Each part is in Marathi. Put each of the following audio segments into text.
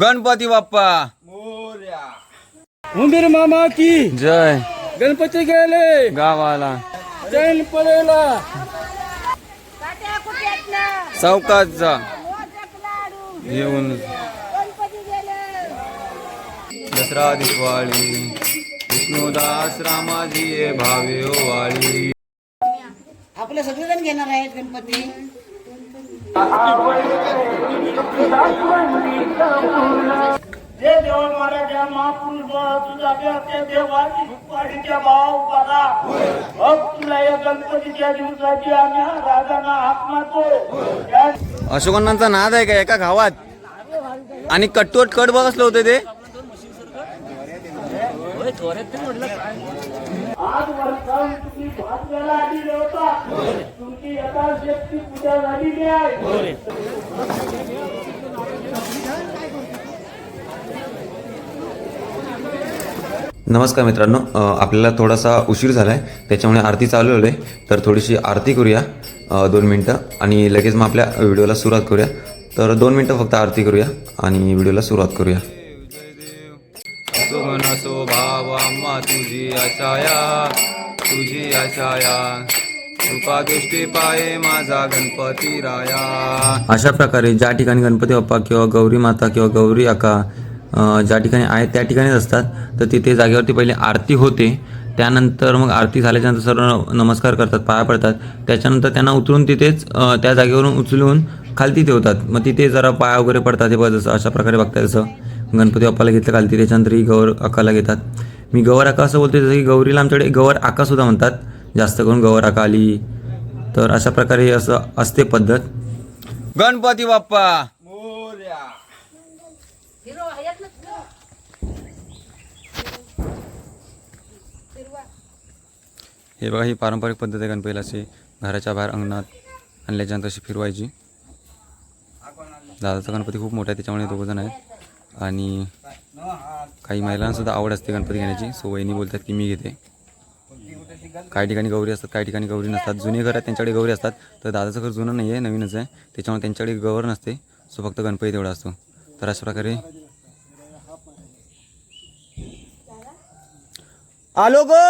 गणपती बाप्पा. उंदीर मामा की. जय. गणपती गेले. गावाला. चैन पडेला. चौकात जा. येऊन गणपती गेले. दसरा दिवाळी विष्णुदास रामाजी ये भावे ओवाळी. आपले सगळेजण घेणार आहेत गणपती. जे देव महापुरुष तुझा ते देवाची वाडीच्या भाव बघा. मग तुला या गणपतीच्या दिवसाची आम्ही राजांना हाक मारतो. अशोकांचा नाद आहे का? एका गावात. आणि कट्टोट कट बसले होते ते. आज वर्षाहून तुम्ही भाजलेला आलेले होता तुमची यथाशक्ती पूजा झालेली आहे नमस्कार मित्रांनो आपल्याला थोडासा उशीर झाला आहे त्याच्यामुळे आरती चालू आहे. तर थोडीशी आरती करूया दोन मिनटं आणि लगेच मग आपल्या व्हिडिओला सुरुवात करूया. तर दोन मिनटं फक्त आरती करूया आणि व्हिडिओला सुरुवात करूया. तुझी आशाया तुझी आशाया. पाये माझा गणपती राया. अशा प्रकारे ज्या ठिकाणी गणपती बाप्पा किंवा गौरी माता किंवा गौरी आका ज्या ठिकाणी आहेत त्या ठिकाणीच असतात. तर तिथे जागेवरती पहिले आरती होते. त्यानंतर मग आरती झाल्याच्यानंतर सर्व नमस्कार करतात पाया पडतात. त्याच्यानंतर त्यांना उतरून तिथेच त्या जागेवरून उचलून खालती ठेवतात. मग तिथे जरा पाया वगैरे पडतात हे बघा जसं अशा प्रकारे बघताय जसं गणपती बाप्पाला घेतलं खालती त्याच्यानंतर ही गौर अक्काला घेतात. मी गौर आका असं बोलते जसं की गौरीला आमच्याकडे गौर आका सुद्धा म्हणतात जास्त करून गौर आका आली. तर अशा प्रकारे असं असते पद्धत. गणपती बाप्पा! हे बघा ही पारंपरिक पद्धत आहे गणपतीला अशी घराच्या बाहेर अंगणात आणल्याच्यानंतर अशी फिरवायची. दादाचा गणपती खूप मोठा आहे त्याच्यामुळे दोघं जण आहेत. आणि काही महिलांना सुद्धा आवड असते गणपती घेण्याची. सो वहिनी बोलतात की मी घेते. काही ठिकाणी गौरी असतात काही ठिकाणी गौरी नसतात. जुने घर आहेत त्यांच्याकडे गौरी असतात. तर दादाचं घर जुनं नाही आहे नवीनच आहे. त्याच्यामुळे त्यांच्याकडे गौर नसते. सो फक्त गणपती तेवढा असतो. तर अशा प्रकारे आलो गो!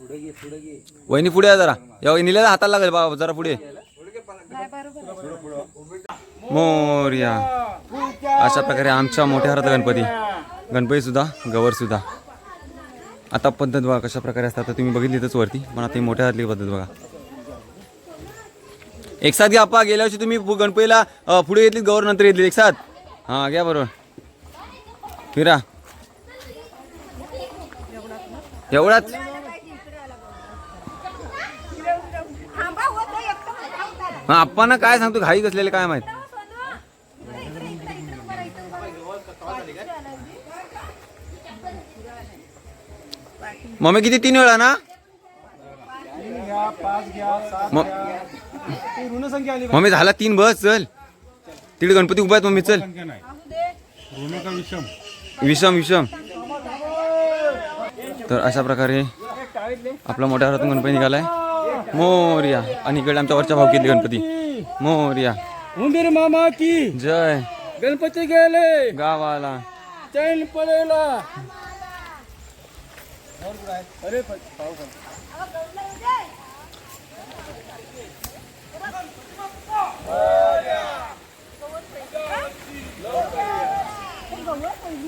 वहिनी पुढे या जरा. या वहिनीला हाताला लागेल बाबा जरा पुढे. मोर्या. अशा प्रकारे आमच्या मोठ्या हातात गणपती. गणपती सुद्धा गवर सुद्धा. आता पद्धत बघा कशा प्रकारे असतात. तुम्ही बघितली तच वरती पण आता मोठ्या हातली पद्धत बघा. एक साथ घ्या आपा गेल्या वर्षी तुम्ही गणपतीला पुढे घेतली गवर नंतर घेतली एक साथ? हां घ्या बरोबर. फिरा. एवढाच? आपण काय सांगतो घाई कसलेले काय माहीत? मम्मी किती तीन वेळा ना? मम्मी झाला तीन बस चल. तिकडे गणपती उभा आहेत मम्मी चल. विषम विषम. तर अशा प्रकारे आपला मोठ्या घरातून गणपती निघालाय. मोर्या. आणि इकडे आमच्या वरच्या भावकीतले गणपती. मोर्या. उंदीर मामा की. जय. गणपती गेले. गावाला. चैन पडेला.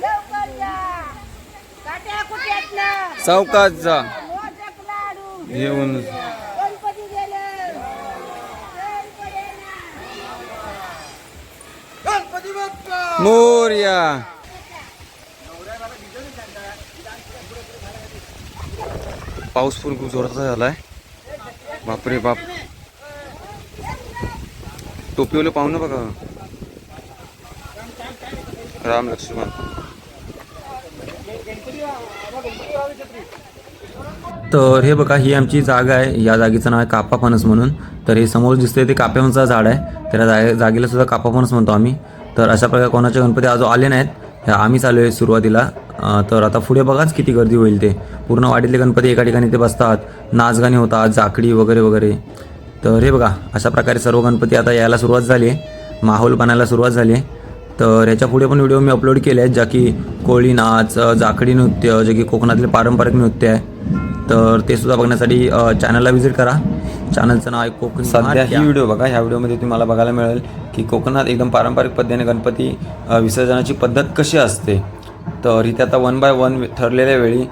लवकर या. काट्या कुट्यातनं चौकात जा. येऊन गणपती गेले चैन पडेना. मोर्या. पाऊस पण खूप जोराचा झालाय. बापरे बाप. टोपीवाले पाहू ना बघा राम लक्ष्मण. तर हे बघा ही आमची जागा आहे. या जागेचं नाव आहे कापा फणस म्हणून. तर हे समोर दिसतंय ते काप्याचं झाड आहे. त्या जागे जागेला सुद्धा कापा फणस म्हणतो आम्ही. तर अशा प्रकारे कोणाचे गणपती अजून आले नाहीत ह्या आम्ही चालू आहे सुरुवातीला. तर आता पुढे बघाच किती गर्दी होईल ते. पूर्ण वाडीतले गणपती एका ठिकाणी ते बसतात नाचगाणी होतात जाकडी वगैरे वगैरे. तर हे बघा अशा प्रकारे सर्व गणपती आता यायला सुरुवात झाली आहे माहोल बनायला सुरुवात झाली आहे. तर याच्यापुढे पण व्हिडिओ मी अपलोड केले आहेत ज्या की कोळी नाच झाकडी नृत्य जे की कोकणातले पारंपरिक नृत्य आहे. तर ते सुद्धा बघण्यासाठी चॅनलला व्हिजिट करा. चॅनलचं नाव आहे कोकण सध्या ही व्हिडिओ बघा ह्या व्हिडिओमध्ये तुम्हाला बघायला मिळेल की कोकणात एकदम पारंपरिक पद्धतीने गणपती विसर्जनाची पद्धत कशी असते. तर इथे आता वन बाय वन ठरलेल्या वेळी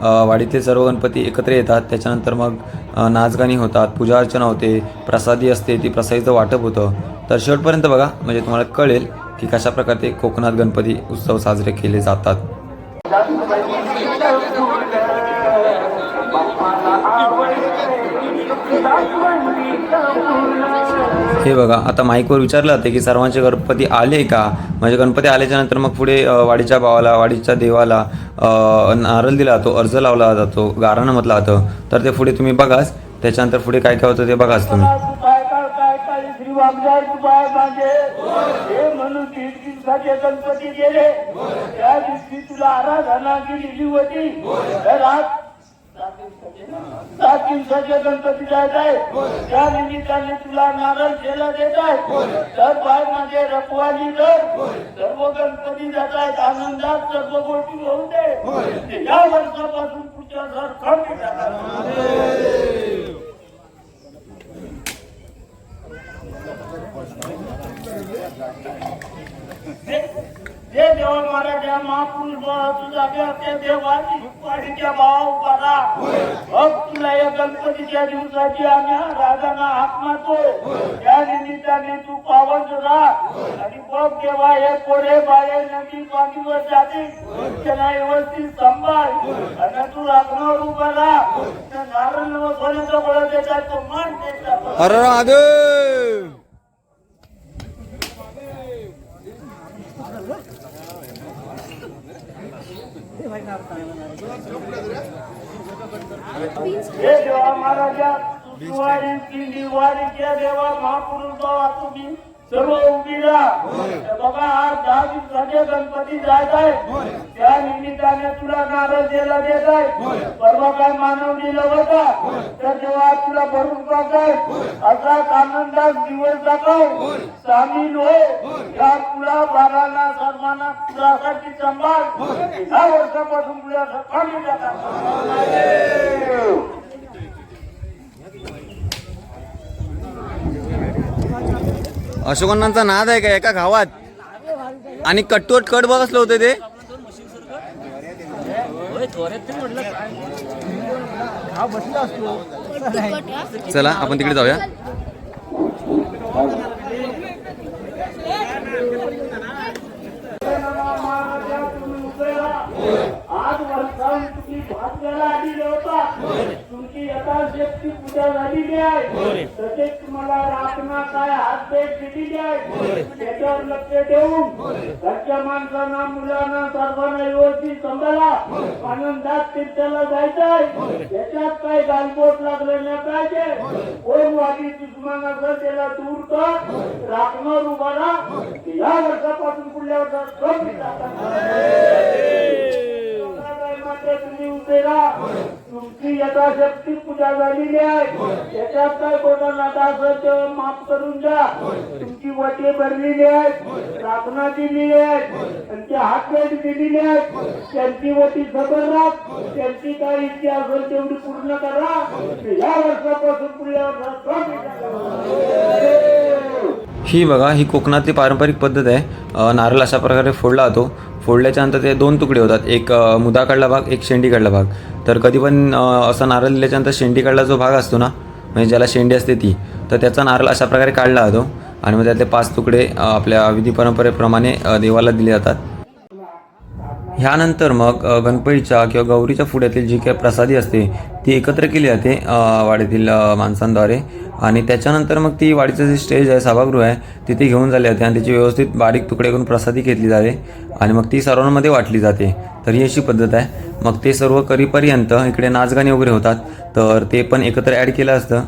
वाडीतले सर्व गणपती एकत्र येतात. त्याच्यानंतर मग नाचगाणी होतात पूजा अर्चना होते प्रसादी असते ती प्रसादीचं वाटप होतं. तर शेवटपर्यंत बघा म्हणजे तुम्हाला कळेल की कशा प्रकारे कोकणात गणपती उत्सव साजरे केले जातात. हे बघा आता माईकवर विचारलं होतं की सर्वांचे गणपती आले का? म्हणजे गणपती आल्याच्यानंतर मग पुढे वाडीच्या भावाला वाडीच्या देवाला नारळ दिला जातो अर्ज लावला जातो गाराणं म्हटलं जातं. तर ते पुढे तुम्ही बघाच. त्याच्यानंतर पुढे काय काय होतं ते बघाच तुम्ही. गणपती गेले त्या दिवशी तुला आराधना केलेली होती. तर आज सात दिवसाचे गणपती जायत आहे. त्या निमित्ताने तुला नारळ केला देत आहे. तर बाय माझे रखवाली कर सर्व गणपती जात आहेत. आनंदात सर्व गोष्टी होऊ दे. या वर्षापासून पुढच्या सर कमी हे देव देवा महाराजा महापुरुष तुझा ते देवाची वाडीच्या भाव बरा मग तुला या गणपतीच्या दिवसाची आम्ही राजांना हाक मारतो त्या निमित्ताने तू पावन राह आणि बघ देवा हे पोरे बाळे नदी पाणीवर जाते. त्यांना व्यवस्थित सांभाळ. आणि तू राखणार उभा राह नारायण वसवण्याचा बळ देतात तो मान देतात अरे महादेव हे देवा महाराजा सुवारी किल्ली वारीच्या देवा महापुरुष बाबा तुम्ही सर्व उभी बाबा आज दहा दिवसाचे गणपती जात आहे त्या निमित्ताने तुला नारळ दिला देत आहे परवा काय मानव दिला होता? तर तेव्हा तुला भरून टाकाय असा आनंदात दिवस दाखव. सामील हो या तुला बाराला सर्वांना तुलासाठी सांभाळ. ह्या. वर्षापासून तुला सकाळी अशोकांचा नाद आहे का एका गावात? आणि कट्टोट कट बघ असलं होतं ते. चला आपण तिकडे जाऊया. आज तुमची यथाशक्ती पूजा झालेली आहे तसेच तुम्हाला राखणा काय हात भेट दिलेली आहे त्याच्यावर लक्ष ठेवून घरच्या माणसांना मुलांना सर्वांना व्यवस्थित सांभाळा. आनंदात तीर्थाला जायचं आहे त्याच्यात काही गालबोट लागलं नाही पाहिजे कोण वादी दुश्मन असेल त्याला दूर कर. राखणार उभा राहा. या वर्षापासून पुढल्या वर्षात कमी तुम्ही उभे राहा तुमची यथाशक्ती पूजा झालेली आहे. त्याच्यात काय कोणा नाटा असेल तेव्हा माफ करून द्या. तुमची वटे भरलेली आहेत. प्रार्थना दिलेली आहेत. आणि त्या हात भेट दिलेली आहेत. त्यांची वटी सबर राख. त्यांची काय इच्छा असेल तेवढी पूर्ण करा. या वर्षापासून पुढल्या वर्षात. ही बघा ही कोकणातली पारंपरिक पद्धत आहे. नारळ अशा प्रकारे फोडला जातो. फोडल्याच्या नंतर ते दोन तुकडे होतात. एक मुदाकडला भाग एक शेंडीकडला भाग. तर कधी पण असा नारळ दिल्याच्यानंतर शेंडीकडला जो भाग असतो ना म्हणजे ज्याला शेंडी असते ती तर त्याचा नारळ अशा प्रकारे काढला जातो. आणि मग त्यातले पाच तुकडे आपल्या विधी परंपरेप्रमाणे देवाला दिले जातात. ह्यानंतर मग गणपतीच्या किंवा गौरीच्या फुड्यातील जी काही प्रसादी असते ती एकत्र केली जाते वाडीतील माणसांद्वारे. आणि त्याच्यानंतर मग ती वाडीचं जे स्टेज आहे सभागृह आहे तिथे घेऊन झाले जाते आणि त्याची व्यवस्थित बारीक तुकडे करून प्रसादी घेतली जाते. आणि मग ती सर्वांमध्ये वाटली जाते. तर ही अशी पद्धत आहे. मग ते सर्व करीपर्यंत इकडे नाचगाणी वगैरे होतात. तर ते पण एकत्र ॲड केलं असतं.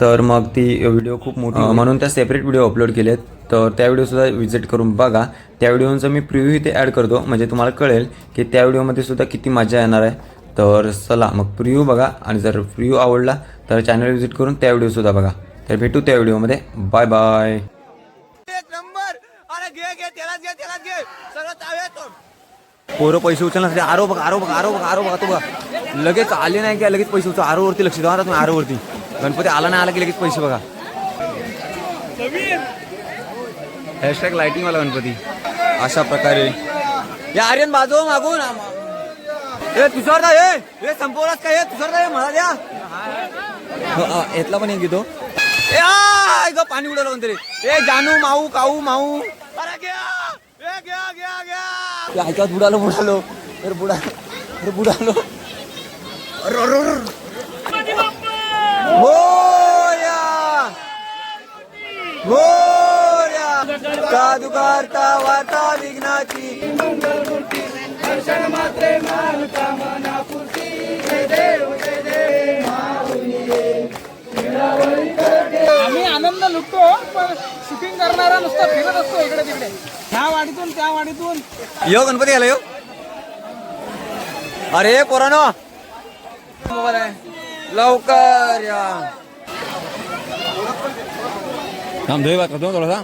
तर मग ती व्हिडिओ खूप मोठी म्हणून त्या सेपरेट व्हिडिओ अपलोड केलेत. तर त्या व्हिडिओसुद्धा व्हिजिट करून बघा. त्या व्हिडिओचं मी प्रिव्ह्यू इथे ॲड करतो. म्हणजे तुम्हाला कळेल की त्या व्हिडिओमध्ये सुद्धा किती मजा येणार आहे. तर चला मग प्रिव्ह्यू बघा. आणि जर प्रिव्ह्यू आवडला तर चॅनल व्हिजिट करून त्या व्हिडिओसुद्धा बघा. तर भेटू त्या व्हिडिओमध्ये बाय बाय पोरं पैसे उचलण्यासाठी आरो बघा आरो बघा आरो बघा आरो बघा. तो बघा. लगेच आले नाही की लगेच पैसे उचल. आरोवरती लक्ष द्या तुम्ही आरोवरती. गणपती आला नाही आला की लगेच पैसे बघा. हॅशटॅग लाइटिंग वाला गणपती. अशा प्रकारे. या आर्यन बाजू मागून. ए तुषार दा ए ए संपवलाच काय तुषार दा मला द्या. हो, यातला पण एक घेतो ए आ, इथं पाणी उडवलं कोणतरी. ए जानू माऊ काऊ माऊ. अरे घ्या. ए ऐकत बुडालो बुडालो. अरे बुडा अरे बुडालो. मोरया! मोरया! साधू करता वार्ता विघ्नाची. आम्ही आनंद लुटतो पण शूटिंग करणारा नुसता फिरत असतो इकडे तिकडे. ह्या वाडीतून त्या वाडीतून. यो गणपती आला यो. अरे पोरानो! लवकर या. थांब धुई बा थोडासा.